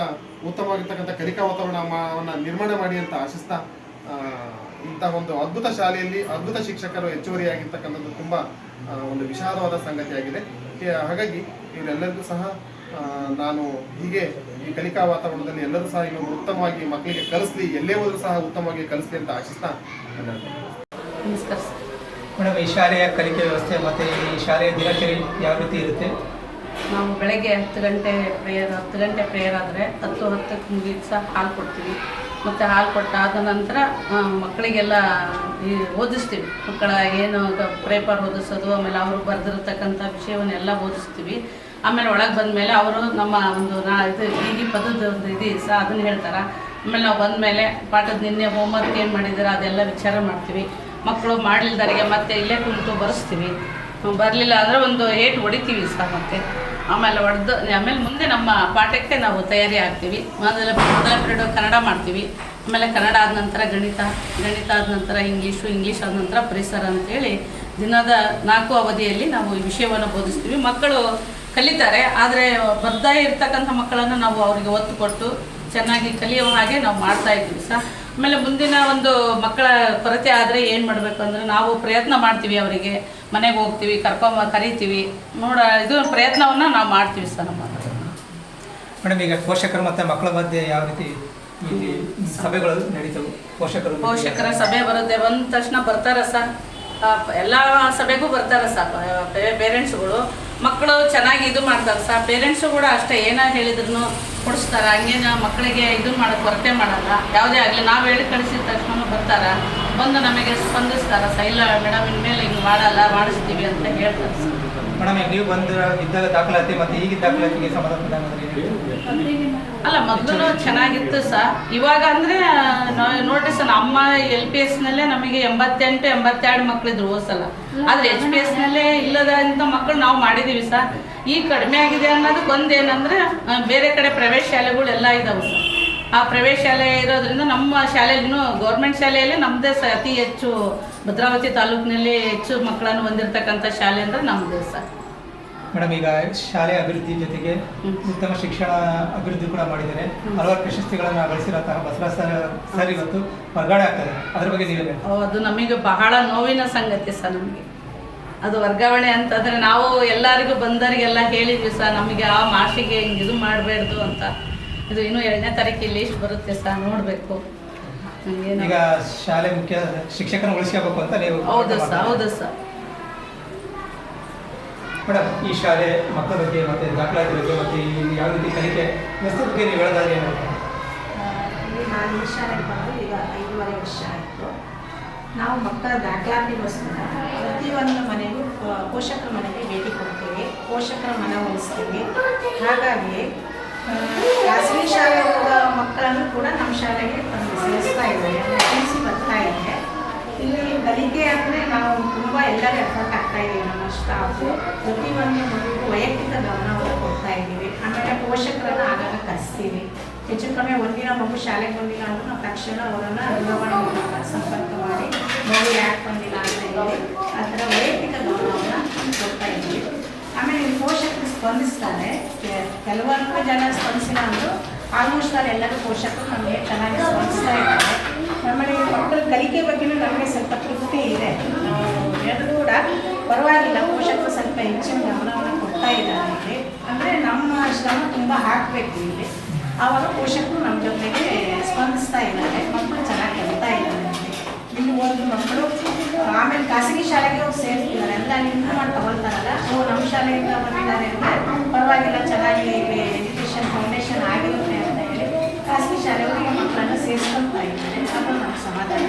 Speaker 3: ಉತ್ತಮವಾಗಿರ್ತಕ್ಕಂಥ ಕಲಿಕಾ ವಾತಾವರಣವನ್ನು ನಿರ್ಮಾಣ ಮಾಡಿ ಅಂತ ಆಶಿಸ್ತಾ ಇಂಥ ಒಂದು ಅದ್ಭುತ ಶಾಲೆಯಲ್ಲಿ ಅದ್ಭುತ ಶಿಕ್ಷಕರು ಹೆಚ್ಚುವರಿಯಾಗಿರ್ತಕ್ಕಂಥದ್ದು ತುಂಬ ಒಂದು ವಿಷಾದವಾದ ಸಂಗತಿಯಾಗಿದೆ. ಆಗಿದೆ ಹಾಗಾಗಿ ಇವರೆಲ್ಲರಿಗೂ ಸಹ ನಾನು ಹೀಗೆ ಈ ಕಲಿಕಾ ವಾತಾವರಣದಲ್ಲಿ ಎಲ್ಲರೂ ಸಹ ಇವರು ಉತ್ತಮವಾಗಿ ಮಕ್ಕಳಿಗೆ ಕಲಿಸ್ಲಿ ಎಲ್ಲೇ ಹೋದರೂ ಸಹ ಉತ್ತಮವಾಗಿ ಕಲಿಸ್ಲಿ ಅಂತ ಆಶಿಸ್ತಾ
Speaker 4: ನಮಸ್ಕಾರ
Speaker 1: ಮೇಡಮ್ ಈ ಶಾಲೆಯ ಕಲಿಕೆ ವ್ಯವಸ್ಥೆ ಮತ್ತು ಈ ಶಾಲೆಯ ದಿನಚರಿ ಯಾವ ರೀತಿ ಇರುತ್ತೆ?
Speaker 4: ನಾವು ಬೆಳಗ್ಗೆ ಹತ್ತು ಗಂಟೆ ಪ್ರೇಯರ್ ಹತ್ತು ಗಂಟೆ ಪ್ರೇಯರ್ ಆದರೆ ಹತ್ತು ಹತ್ತಕ್ಕೆ ಮುಗಿದು ಸಹ ಹಾಲು ಕೊಡ್ತೀವಿ. ಮತ್ತು ಹಾಲು ಕೊಟ್ಟಾದ ನಂತರ ಮಕ್ಕಳಿಗೆಲ್ಲ ಓದಿಸ್ತೀವಿ. ಮಕ್ಕಳ ಏನು ಪೇಪರ್ ಓದಿಸೋದು, ಆಮೇಲೆ ಅವರು ಬರೆದಿರ್ತಕ್ಕಂಥ ವಿಷಯವನ್ನೆಲ್ಲ ಓದಿಸ್ತೀವಿ. ಆಮೇಲೆ ಒಳಗೆ ಬಂದಮೇಲೆ ಅವರು ನಮ್ಮ ಒಂದು ನಾ, ಇದು ಈಗಿ ಪದದ ಒಂದು ಇದು ಸಹ ಅದನ್ನು ಹೇಳ್ತಾರೆ. ಆಮೇಲೆ ನಾವು ಬಂದಮೇಲೆ ಪಾಠದ ನಿನ್ನೆ ಹೋಮ್ವರ್ಕ್ ಏನು ಮಾಡಿದ್ದೀರಾ ಅದೆಲ್ಲ ವಿಚಾರ ಮಾಡ್ತೀವಿ. ಮಕ್ಕಳು ಮಾಡಲಿಲ್ದರಿಗೆ ಮತ್ತೆ ಇಲ್ಲೇ ಕುಂತು ಬರೆಸ್ತೀವಿ. ಬರಲಿಲ್ಲ ಅಂದರೆ ಒಂದು ಏಟ್ ಹೊಡಿತೀವಿ ಸಹ ಮತ್ತೆ. ಆಮೇಲೆ ಹೊಡೆದು, ಆಮೇಲೆ ಮುಂದೆ ನಮ್ಮ ಪಾಠಕ್ಕೆ ನಾವು ತಯಾರಿ ಆಗ್ತೀವಿ. ಮೊದಲ ಮೊದಲ ಪೀರಿಯಡು ಕನ್ನಡ ಮಾಡ್ತೀವಿ. ಆಮೇಲೆ ಕನ್ನಡ ಆದ ನಂತರ ಗಣಿತ ಗಣಿತ ಆದ ನಂತರ ಇಂಗ್ಲೀಷು, ಇಂಗ್ಲೀಷ್ ಆದ ನಂತರ ಪರಿಸರ ಅಂತೇಳಿ ದಿನದ ನಾಲ್ಕು ಅವಧಿಯಲ್ಲಿ ನಾವು ಈ ವಿಷಯವನ್ನು ಬೋಧಿಸ್ತೀವಿ. ಮಕ್ಕಳು ಕಲಿತಾರೆ, ಆದರೆ ಬರ್ದೇ ಇರ್ತಕ್ಕಂಥ ಮಕ್ಕಳನ್ನು ನಾವು ಅವರಿಗೆ ಒತ್ತು ಕೊಟ್ಟು ಚೆನ್ನಾಗಿ ಕಲಿಯುವ ಹಾಗೆ ನಾವು ಮಾಡ್ತಾ ಇದ್ದೀವಿ ಸರ್. ಆಮೇಲೆ ಮುಂದಿನ ಒಂದು ಮಕ್ಕಳ ಕೊರತೆ ಆದರೆ ಏನು ಮಾಡಬೇಕು ಅಂದರೆ ನಾವು ಪ್ರಯತ್ನ ಮಾಡ್ತೀವಿ ಅವರಿಗೆ. ಮನೆಗೆ ಹೋಗ್ತೀವಿ ಕರ್ಕೊಂಬ ಕರಿತೀವಿ. ನೋಡ ಇದು ಪ್ರಯತ್ನವನ್ನು ನಾವು ಮಾಡ್ತೀವಿ ಸರ್ ನಮ್ಮ
Speaker 1: ಮೇಡಮ್ ಈಗ ಪೋಷಕರು ಮತ್ತು ಮಕ್ಕಳ ಮಧ್ಯೆ ಯಾವ ರೀತಿ ಸಭೆಗಳು ನಡೀತವೆ? ಪೋಷಕರು
Speaker 4: ಪೋಷಕರ ಸಭೆ ಬರುತ್ತೆ. ಬಂದ ತಕ್ಷಣ ಬರ್ತಾರೆ ಸರ್. ಎಲ್ಲ ಸಭೆಗೂ ಬರ್ತಾರೆ ಸರ್ ಪೇರೆಂಟ್ಸ್ಗಳು. ಮಕ್ಕಳು ಚೆನ್ನಾಗಿ ಇದು ಮಾಡ್ತಾರೆ ಸರ್. ಪೇರೆಂಟ್ಸು ಕೂಡ ಅಷ್ಟೇ ಏನೋ ಹೇಳಿದ್ರು ಕೊಡಿಸ್ತಾರೆ. ಹಂಗೇನು ಮಕ್ಕಳಿಗೆ ಇದು ಮಾಡೋ ಕೊರತೆ ಮಾಡಲ್ಲ. ಯಾವುದೇ ಆಗಲಿ, ನಾವು ಹೇಳಿ ಕಳಿಸಿದ ತಕ್ಷಣ ಬರ್ತಾರೆ. ಬಂದು ನಮಗೆ ಸ್ಪಂದಿಸ್ತಾರೆ. ಸೈಲಾ, ಮೇಡಮ್, ಇನ್ಮೇಲೆ ಹಿಂಗೆ ಮಾಡಲ್ಲ, ಮಾಡಿಸ್ತೀವಿ ಅಂತ ಹೇಳ್ತಾರೆ ಸರ್.
Speaker 1: ಮೇಡಮ್ ನೀವು ಮತ್ತೆ ಈಗಿನ ದಾಖಲಾತಿಗೆ
Speaker 4: ಅಲ್ಲ, ಮೊದಲು ಚೆನ್ನಾಗಿತ್ತು ಸರ್. ಇವಾಗ ಅಂದ್ರೆ ನೋಡ್ರಿ ಸರ್ ನಮ್ಮ ಎಲ್ ಪಿ ಎಸ್ನಲ್ಲೇ ನಮಗೆ ಎಂಬತ್ತೆಂಟು, ಎಂಬತ್ತೆರಡು ಮಕ್ಳಿದ್ರು ಹೋಸಲ ಆದ್ರೆ ಎಚ್ ಪಿ ಎಸ್ನಲ್ಲೇ ಇಲ್ಲದಂತ ಮಕ್ಕಳು ನಾವು ಮಾಡಿದೀವಿ ಸರ್. ಈ ಕಡಿಮೆ ಆಗಿದೆ ಅನ್ನೋದಕ್ಕೆ ಒಂದೇನಂದ್ರೆ ಬೇರೆ ಕಡೆ ಪ್ರೈವೇಟ್ ಶಾಲೆಗಳೆಲ್ಲ ಇದಾವೆ ಸರ್. ಆ ಪ್ರೈವೇಟ್ ಶಾಲೆ ಇರೋದ್ರಿಂದ ನಮ್ಮ ಶಾಲೆಗೂ ಗೌರ್ಮೆಂಟ್ ಶಾಲೆಯಲ್ಲಿ ನಮ್ಮದೇ ಸ ಅತಿ ಹೆಚ್ಚು ಭದ್ರಾವತಿ ತಾಲೂಕಿನಲ್ಲಿ ಹೆಚ್ಚು ಮಕ್ಕಳನ್ನು ಹೊಂದಿರತಕ್ಕಂಥ ಶಾಲೆ ಅಂದರೆ ನಮ್ಮದೇ ಸರ್.
Speaker 1: ಮೇಡಮ್ ಈಗ ಶಾಲೆ ಅಭಿವೃದ್ಧಿ ಜೊತೆಗೆ ಉತ್ತಮ ಶಿಕ್ಷಣ ಅಭಿವೃದ್ಧಿ ಕೂಡ ಮಾಡಿದ್ದಾರೆ. ಹಲವಾರು ಪ್ರಶಸ್ತಿಗಳನ್ನು ಗಳಿಸಿರೋ ಬಸವರಾಜ್ ಸರ್ ಸರ್ ಇವತ್ತು ವರ್ಗಾವಣೆ ಆಗ್ತಾರೆ ಅದ್ರ ಬಗ್ಗೆ ನೀವೇ.
Speaker 4: ಅದು ನಮಗೆ ಬಹಳ ನೋವಿನ ಸಂಗತಿ ಸರ್ ನಮಗೆ. ಅದು ವರ್ಗಾವಣೆ ಅಂತಂದರೆ ನಾವು ಎಲ್ಲರಿಗೂ ಬಂದವರಿಗೆಲ್ಲ ಹೇಳಿದ್ವಿ ಸರ್ ನಮಗೆ ಆ ಮಾಸಿಗೆ ಹಿಂಗೆ ಇದು ಮಾಡಬಾರ್ದು ಅಂತ. ಇದು ಇನ್ನೂ ಎರಡನೇ ತಾರೀಕಿಗೆ ಲೀಸ್ಟ್ ಬರುತ್ತೆ ಸಹ ನೋಡಬೇಕು.
Speaker 1: ಈಗ ಶಾಲೆ ಮುಖ್ಯ ಶಿಕ್ಷಕನ ಉಳಿಸ್ಕೋಬೇಕು ಅಂತ ನೀವು
Speaker 4: ಹೌದು ಸರ್ ಹೌದು ಸರ್
Speaker 1: ಮೇಡಮ್ ಈ ಶಾಲೆ ಮಕ್ಕಳ ಬಗ್ಗೆ ಮತ್ತೆ ದಾಖಲಾತಿ ಬಗ್ಗೆ ಮತ್ತೆ ಈ ಯಾವ ರೀತಿ ಕಲಿಕೆ ವ್ಯವಸ್ಥೆ ಬಗ್ಗೆ ನೀವು ಹೇಳೋದಾದ್ರೆ ಏನು
Speaker 5: ಇಲ್ಲಿ ನಾನು ಈ ಶಾಲೆಗೆ ಬಂದು ಈಗ ಐದೂವರೆ ವರ್ಷ ಆಯಿತು. ನಾವು ಮಕ್ಕಳ ದಾಖಲಾತಿಗೋಸ್ಕರ ಪ್ರತಿಯೊಂದು ಮನೆಗೂ ಪೋಷಕರ ಮನೆಗೆ ಭೇಟಿ ಕೊಡ್ತೀವಿ. ಪೋಷಕರ ಮನವೊಲಿಸ್ತೀವಿ ಹಾಗಾಗಿ ಖಾಸಗಿ ಶಾಲೆ ಹೋಗೋ ಮಕ್ಕಳನ್ನು ಕೂಡ ನಮ್ಮ ಶಾಲೆಗೆ ತಂದು ಸೇರಿಸ್ತಾ ಇದ್ದಾರೆ. ತಿಳಿಸಿ ಬರ್ತಾ ಇದೆ. ಇಲ್ಲಿ ಕಲಿಕೆ ಅಂದರೆ ನಾವು ತುಂಬ ಎಲ್ಲರೂ ಎಫರ್ಟ್ ಆಗ್ತಾ ಇದ್ದೀವಿ. ನಮ್ಮ ಸ್ಟಾಫು ಪ್ರತಿಯೊಂದು ಮಗು ವೈಯಕ್ತಿಕ ಗಮನವನ್ನು ಕೊಡ್ತಾ ಇದ್ದೀವಿ. ಆಮೇಲೆ ಪೋಷಕರನ್ನು ಆಗಾಗ ಕರೆಸ್ತೀವಿ. ಹೆಚ್ಚು ಕಮ್ಮಿ ಒಂದಿನ ಮಗು ಶಾಲೆಗೆ ಬಂದಿಲ್ಲ ಅಂದ್ರೆ ನಾವು ತಕ್ಷಣ ಅವರನ್ನು ದೂರವಾಣಿ ಮೂಲಕ ಸಂಪರ್ಕ ಮಾಡಿ ಮಗು ಯಾಕೆ ಬಂದಿಲ್ಲ ಅಂತ ಹೇಳಿ, ಆ ಥರ ವೈಯಕ್ತಿಕ ಗಮನವನ್ನು ಕೊಡ್ತಾ ಇದ್ದೀವಿ. ಆಮೇಲೆ ಪೋಷಕರು ಸ್ಪಂದಿಸ್ತಾರೆ. ಕೆ- ಕೆಲವೊಂದು ಜನ ಸ್ಪಂದಿಸಿಲ್ಲ ಅಂದರು ಆಲ್ಮೋಸ್ಟ್ ಆಲ್ ಎಲ್ಲರೂ ಪೋಷಕರು ನಮಗೆ ಚೆನ್ನಾಗಿ ಸ್ಪಂದಿಸ್ತಾ ಇದ್ದಾರೆ. ನಮ್ಮಲ್ಲಿ ಮಕ್ಕಳ ಕಲಿಕೆ ಬಗ್ಗೆಯೂ ನಮಗೆ ಸ್ವಲ್ಪ ತೃಪ್ತಿ ಇದೆ. ಎರಡು ಕೂಡ ಪರವಾಗಿಲ್ಲ, ಪೋಷಕರು ಸ್ವಲ್ಪ ಹೆಚ್ಚಿನ ಗಮನವನ್ನು ಕೊಡ್ತಾ ಇದ್ದಾರೆ ಇಲ್ಲಿ. ಅಂದರೆ ನಮ್ಮ ಶ್ರಮ ತುಂಬ ಹಾಕಬೇಕು ಇಲ್ಲಿ. ಆವಾಗ ಪೋಷಕರು ನಮ್ಮ ಜೊತೆಗೆ ಸ್ಪಂದಿಸ್ತಾ ಇದ್ದಾರೆ, ಮಕ್ಕಳು ಚೆನ್ನಾಗಿ ಕಲಿತಾ ಇದ್ದಾರೆ. ಇಲ್ಲಿ ಒಂದು ಮಕ್ಕಳು ಆಮೇಲೆ ಖಾಸಗಿ ಶಾಲೆಗೆ ಹೋಗಿ ಸೇರ್ತಿದ್ದಾರೆ. ಇಂಪ್ರೂವ್ ಮಾಡಿ ತಗೊಳ್ತಾರಲ್ಲ? ಓ ನಮ್ಮ ಶಾಲೆಯಿಂದ ಬಂದಿದ್ದಾರೆ ಅಂದರೆ ಪರವಾಗಿಲ್ಲ ಚೆನ್ನಾಗಿ ಇಲ್ಲಿ ಎಜುಕೇಷನ್ ಫೌಂಡೇಶನ್ ಆಗಿರುತ್ತೆ ಅಂತ ಹೇಳಿ ಖಾಸಗಿ ಶಾಲೆಗಳಿಗೆ ಮಕ್ಕಳನ್ನು ಸೇರಿಸ್ಕೊಳ್ತಾ ಇದ್ದಾರೆ ಅದು ನಮ್ಮ ಸಮಾಧಾನ.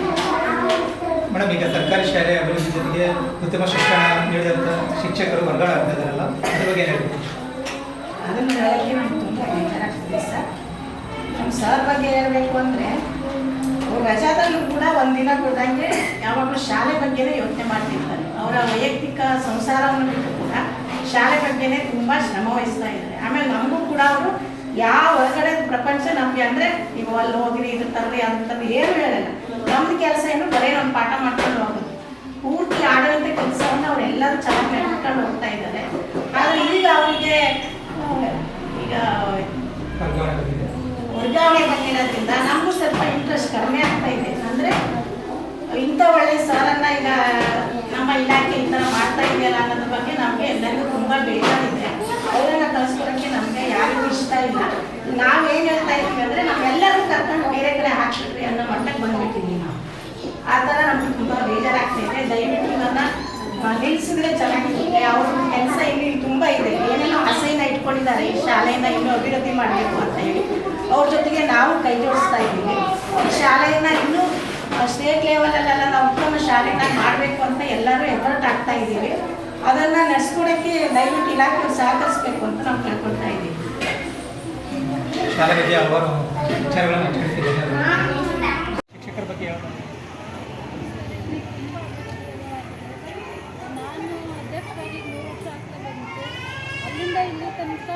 Speaker 1: ಮೇಡಮ್ ಈಗ ಸರ್ಕಾರಿ ಶಾಲೆ ಅಭಿವೃದ್ಧಿ ಜೊತೆಗೆ ಉತ್ತಮ ಶಿಕ್ಷಣ ನೀಡಿದಂಥ ಶಿಕ್ಷಕರು ವರ್ಗಾವಣೆ ಆಗ್ತಾ ಇದ್ದಾರಲ್ಲ ಅದ್ರ ಬಗ್ಗೆ ಹೇಳ್ತೀವಿ
Speaker 5: ಅದನ್ನು ಹೇಳೋಕ್ಕೆ ನಮ್ಗೆ ತುಂಬ ಬೇಜಾರಾಗ್ತದೆ ಸರ್. ನಮ್ಮ ಸರ್ ಬಗ್ಗೆ ಹೇಳಬೇಕು ಅಂದರೆ ಅವ್ರು ರಜಾದಲ್ಲೂ ಕೂಡ ಒಂದಿನ ಬಿಡ್ದಂಗೆ ಯಾವಾಗಲೂ ಶಾಲೆ ಬಗ್ಗೆನೇ ಯೋಚನೆ ಮಾಡ್ತಿರ್ತಾರೆ. ಅವರ ವೈಯಕ್ತಿಕ ಸಂಸಾರವನ್ನು ಬಿಟ್ಟು ಕೂಡ ಶಾಲೆ ಬಗ್ಗೆನೇ ತುಂಬ ಶ್ರಮ ವಹಿಸ್ತಾ ಇದ್ದಾರೆ. ಆಮೇಲೆ ನಮಗೂ ಕೂಡ ಅವರು ಯಾವ ಹೊರಗಡೆ ಪ್ರಪಂಚ ನಮಗೆ ಅಂದರೆ ನೀವು ಅಲ್ಲಿ ಹೋಗಿರಿ ಇದ್ರ ತರಲಿ ಅದು ತರ್ರಿ ಏನು ಹೇಳಲ್ಲ. ನಮ್ದು ಕೆಲಸ ಏನು ಬರೀ ನಮ್ಮ ಪಾಠ ಮಾಡ್ಕೊಂಡು ಹೋಗೋದು. ಪೂರ್ತಿ ಆಡಳಿತ ಕೆಲಸವನ್ನು ಅವರೆಲ್ಲರೂ ಚೆನ್ನಾಗಿ ಮಾಡ್ಕೊಂಡು ಹೋಗ್ತಾ ಇದ್ದಾರೆ. ಆದರೆ ಈಗ ಅವರಿಗೆ ಈಗ
Speaker 1: ವರ್ಗಾವಣೆ
Speaker 5: ಬಂದಿರೋದ್ರಿಂದ ನಮಗೂ ಇಂಟ್ರೆಸ್ಟ್ ಕಡಿಮೆ ಆಗ್ತಾ ಇದೆ. ಅಂದ್ರೆ ಇಂಥ ಒಳ್ಳೆ ಸಾರನ್ನ ಈಗ ನಮ್ಮ ಇಲಾಖೆ ಈ ಮಾಡ್ತಾ ಇದೆಯಲ್ಲ ಅನ್ನೋದ್ರ ಬಗ್ಗೆ ನಮಗೆ ಎಲ್ಲರಿಗೂ ತುಂಬ ಬೇಜಾರಿದೆ. ಅವರನ್ನು ನಮ್ಗೆ ನಮಗೆ ಇಷ್ಟ ಇಲ್ಲ. ನಾವೇನು ಹೇಳ್ತಾ ಇದ್ದೀವಿ ಅಂದ್ರೆ ನಾವೆಲ್ಲರೂ ಕರ್ಕೊಂಡು ಬೇರೆ ಕಡೆ ಹಾಕ್ಬಿಟ್ರಿ ಅನ್ನೋ ಮಟ್ಟಕ್ಕೆ ಬಂದ್ಬಿಟ್ಟಿದ್ದೀವಿ ನಾವು. ಆ ಥರ ನಮ್ಗೆ ತುಂಬ ಬೇಜಾರಾಗ್ತಾ ಇದೆ. ದಯವಿಟ್ಟು ಆ, ನಿಲ್ಸಿದ್ರೆ ಚೆನ್ನಾಗಿರುತ್ತೆ. ಅವ್ರ ಕೆಲಸ ಇಲ್ಲಿ ತುಂಬ ಇದೆ. ಏನೇನೋ ಅಸೈನ ಇಟ್ಕೊಂಡಿದ್ದಾರೆ. ಈ ಶಾಲೆಯಿಂದ ಇನ್ನೂ ಅಭಿವೃದ್ಧಿ ಮಾಡಬೇಕು ಅಂತ ಹೇಳಿ. ಅವ್ರ ಜೊತೆಗೆ ನಾವು ಕೈ ಜೋಡಿಸ್ತಾ ಇದ್ದೀವಿ. ಶಾಲೆಯನ್ನ ಇನ್ನೂ ಸ್ಟೇಟ್ ಲೆವೆಲಲ್ಲೆಲ್ಲ ನಾವು ಉತ್ತಮ ಶಾಲೆನ ಮಾಡಬೇಕು ಅಂತ ಎಲ್ಲರೂ ಎಫರ್ಟ್ ಆಗ್ತಾ ಇದ್ದೀವಿ. ಅದನ್ನು ನಡೆಸ್ಕೊಡೋಕ್ಕೆ ದಯವಿಟ್ಟು ಇಲಾಖೆ ಸಹಕರಿಸಬೇಕು ಅಂತ ನಾವು ಕೇಳ್ಕೊಳ್ತಾ ಇದ್ದೀವಿ.
Speaker 1: ಶಿಕ್ಷಕರ ಬಗ್ಗೆ
Speaker 6: ನಾನು ಅಧ್ಯಕ್ಷರಾಗಿ ಮೂರು ವರ್ಷ ಆಗ್ತಾ ಬಂತು ಅಲ್ಲಿಂದ ಇಲ್ಲಿ ತನಕ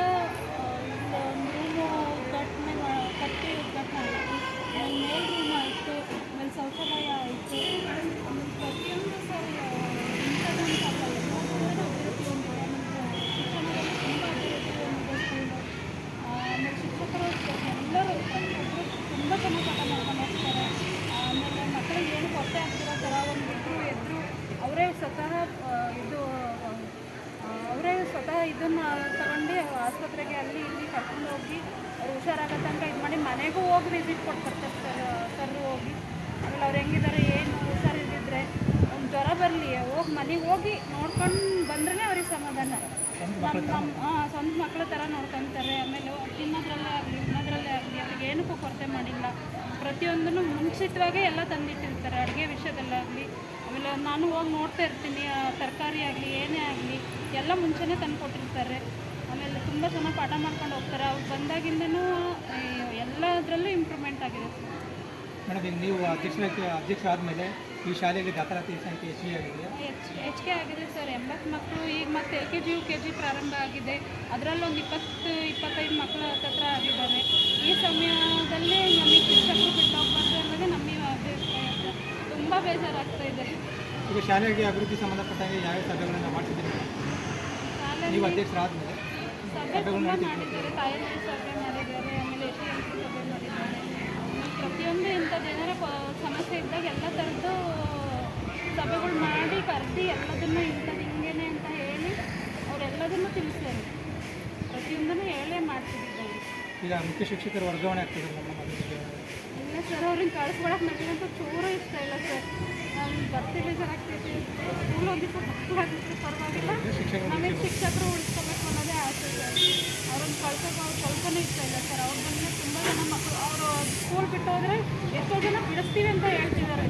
Speaker 6: ಆಮೇಲೆ ಮೇಲ್ ಆಯಿತು ಆಮೇಲೆ ಶೌಚಾಲಯ ಆಯಿತು ಆಮೇಲೆ ಪ್ರತಿಯೊಂದು ಸರ್ ಅಲ್ಲ ಎಲ್ಲ ಅಭಿವೃದ್ಧಿ ಆಮೇಲೆ ಶಿಕ್ಷಣದಲ್ಲಿ ತುಂಬ ಅಭಿವೃದ್ಧಿ ಎಲ್ಲರೂ ತುಂಬ ಚೆನ್ನಾಗಿ ಪಾಠ ಮಾಡ್ಕೊಂಡು ಆಮೇಲೆ ಮಕ್ಕಳಿಗೆ ಏನು ಆಗ್ತಿರೋ ಥರ ಒಂದು ಎದ್ರು ಅವರೇ ಸ್ವತಃ ಇದು ಅವರೇ ಸ್ವತಃ ಇದನ್ನು ತಗೊಂಡು ಆಸ್ಪತ್ರೆಗೆ ಅಲ್ಲಿ ಇಲ್ಲಿ ಕರ್ಕೊಂಡು ಹೋಗಿ ಅವ್ರು ಹುಷಾರಾಗೋ ತನಕ ಇದು ಮಾಡಿ ಮನೆಗೂ ಹೋಗಿ ವಿಸಿಟ್ ಕೊಡ್ತಾರೆ ಸರ್ ಸರ್ ಹೋಗಿ. ಆಮೇಲೆ ಅವ್ರು ಹೆಂಗಿದ್ದಾರೆ ಏನು ಹುಷಾರಿದ್ದಿದ್ರೆ ಒಂದು ಜ್ವರ ಬರಲಿ ಹೋಗಿ ಮನೆಗೆ ಹೋಗಿ ನೋಡ್ಕೊಂಡು ಬಂದ್ರೇ ಅವ್ರಿಗೆ ಸಮಾಧಾನ. ನಮ್ಮ ಸ್ವಂತ ಮಕ್ಕಳ ಥರ ನೋಡ್ಕೊಂತಾರೆ. ಆಮೇಲೆ ತಿನ್ನೋದ್ರಲ್ಲೇ ಆಗಲಿ ಉಣ್ಣೋದ್ರಲ್ಲೇ ಆಗಲಿ ಅವ್ರಿಗೆ ಏನಕ್ಕೂ ಕೊರತೆ ಮಾಡಿಲ್ಲ. ಪ್ರತಿಯೊಂದನ್ನು ಮುಂಚಿತವಾಗೇ ಎಲ್ಲ ತಂದಿಟ್ಟಿರ್ತಾರೆ ಅಡುಗೆ ವಿಷಯದಲ್ಲಾಗಲಿ ಆಮೇಲೆ ನಾನು ಹೋಗಿ ನೋಡ್ತಾ ಇರ್ತೀನಿ ತರಕಾರಿ ಆಗಲಿ ಏನೇ ಆಗಲಿ ಎಲ್ಲ ಮುಂಚೆನೇ ತಂದು ಕೊಟ್ಟಿರ್ತಾರೆ ತುಂಬ ಚೆನ್ನಾಗಿ ಪಾಠ ಮಾಡ್ಕೊಂಡು ಹೋಗ್ತಾರೆ. ಅವ್ರು ಬಂದಾಗಿಂದನೂ ಎಲ್ಲದರಲ್ಲೂ ಇಂಪ್ರೂವ್ಮೆಂಟ್ ಆಗಿದೆ. ಸರ್
Speaker 1: ಮೇಡಮ್ ಈಗ ನೀವು ಅಧ್ಯಕ್ಷ ಅಧ್ಯಕ್ಷ ಆದಮೇಲೆ ಈ ಶಾಲೆಯಲ್ಲಿ ದಾಖಲಾತಿ ಸಂಖ್ಯೆ ಹೆಚ್ಚಿಗೆ ಆಗಿದೆ.
Speaker 6: ಹೆಚ್ ಹೆಚ್ಚಿಗೆ ಆಗಿದೆ ಸರ್. ಎಂಬತ್ತು ಮಕ್ಕಳು ಈಗ ಮತ್ತೆ L K G U K G ಪ್ರಾರಂಭ ಆಗಿದೆ. ಅದರಲ್ಲೊಂದು ಇಪ್ಪತ್ತು ಇಪ್ಪತ್ತೈದು ಮಕ್ಕಳು ಹತ್ತತ್ರ ಆಗಿದ್ದಾರೆ. ಈ ಸಮಯದಲ್ಲಿ ನಮಗೆ ಶಿಕ್ಷಕರು ಬಿಟ್ಟು ಹೋಗ್ಬಾರ್ದು ಅನ್ನೋದೇ ಸರ್ ತುಂಬ ಬೇಜಾರಾಗ್ತಾ ಇದೆ.
Speaker 1: ಈಗ ಶಾಲೆಗೆ ಅಭಿವೃದ್ಧಿ ಸಂಬಂಧಪಟ್ಟಂಗೆ ಯಾವ ಸಭೆಗಳನ್ನು
Speaker 6: ಮಾಡ್ತಿದ್ದೀರಿ
Speaker 1: ನೀವು ಅಧ್ಯಕ್ಷರಾದ
Speaker 6: ತುಂಬ ಮಾಡಿದ್ದಾರೆ ತಾಯಂದಿರ ಸಭೆ ಮಾಡಿದ್ದಾರೆ. ಆಮೇಲೆ ಎಸ್ ಟಿ ಸಭೆ ಮಾಡಿದ್ದಾರೆ. ಪ್ರತಿಯೊಂದು ಇಂಥ ಜನರ ಸಮಸ್ಯೆ ಇದ್ದಾಗ ಎಲ್ಲ ಥರದ್ದು ಸಭೆಗಳು ಮಾಡಿ ಕರೆದು ಎಲ್ಲದನ್ನು ಇಂಥದ್ದು ಹಿಂಗೇನೆ ಅಂತ ಹೇಳಿ ಅವರೆಲ್ಲದನ್ನು ತಿಳಿಸ್ತಾರೆ. ಪ್ರತಿಯೊಂದನ್ನು ಹೇಳೇ ಮಾಡ್ತಿದ್ದಾರೆ.
Speaker 1: ಈಗ ಮುಖ್ಯ ಶಿಕ್ಷಕರು ವರ್ಗಾವಣೆ ಆಗ್ತಿದ್ದಾರೆ
Speaker 6: ನಮ್ಮ ಸರ್ ಅವ್ರನ್ನ ಕಳಿಸ್ಕೊಳಕ್ಕೆ ನನಗಂತೂ ಚೂರು ಇಷ್ಟ ಇಲ್ಲ ಸರ್. ನಾನು ಬರ್ತಿಲ್ಲ ಸರ್ ಆಗ್ತೈತಿ. ಸ್ಕೂಲ್ ಒಂದಿಷ್ಟು ಮಕ್ಕಳಾಗಿತ್ತು ಪರವಾಗಿಲ್ಲ. ನಮಗೆ ಶಿಕ್ಷಕರು ಉಳಿಸ್ಕೋಬೇಕು ಅನ್ನೋದೇ ಆಸೆ ಸರ್. ಅವ್ರನ್ನ ಕಳ್ಸೋಕೆ ಅವ್ರು ಸ್ವಲ್ಪನೇ ಇಷ್ಟ ಇಲ್ಲ ಸರ್. ಅವ್ರ ಬಂದ್ರೆ ತುಂಬ ಜನ ಮಕ್ಕಳು ಅವರು ಸ್ಕೂಲ್ ಬಿಟ್ಟು ಹೋದರೆ ಎಷ್ಟೋ ಜನ ಬಿಡಿಸ್ತೀವಿ ಅಂತ ಹೇಳ್ತಿದ್ದಾರೆ.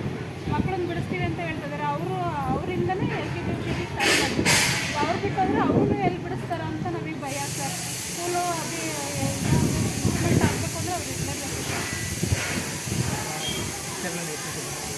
Speaker 6: ಮಕ್ಕಳನ್ನ ಬಿಡಿಸ್ತೀವಿ ಅಂತ ಹೇಳ್ತಿದ್ದಾರೆ. ಅವರು ಅವರಿಂದನೇ L K G U K G start ಮಾಡ್ತಾರೆ ಅವ್ರು ಬಿಟ್ಟು ಹೋದರೆ ಅವ್ರನ್ನೂ ಎಲ್ಲಿ ಬಿಡಿಸ್ತಾರ ಅಂತ ನಮಗೆ ಭಯ ಸರ್. ಸ್ಕೂಲು ಅದು करना नहीं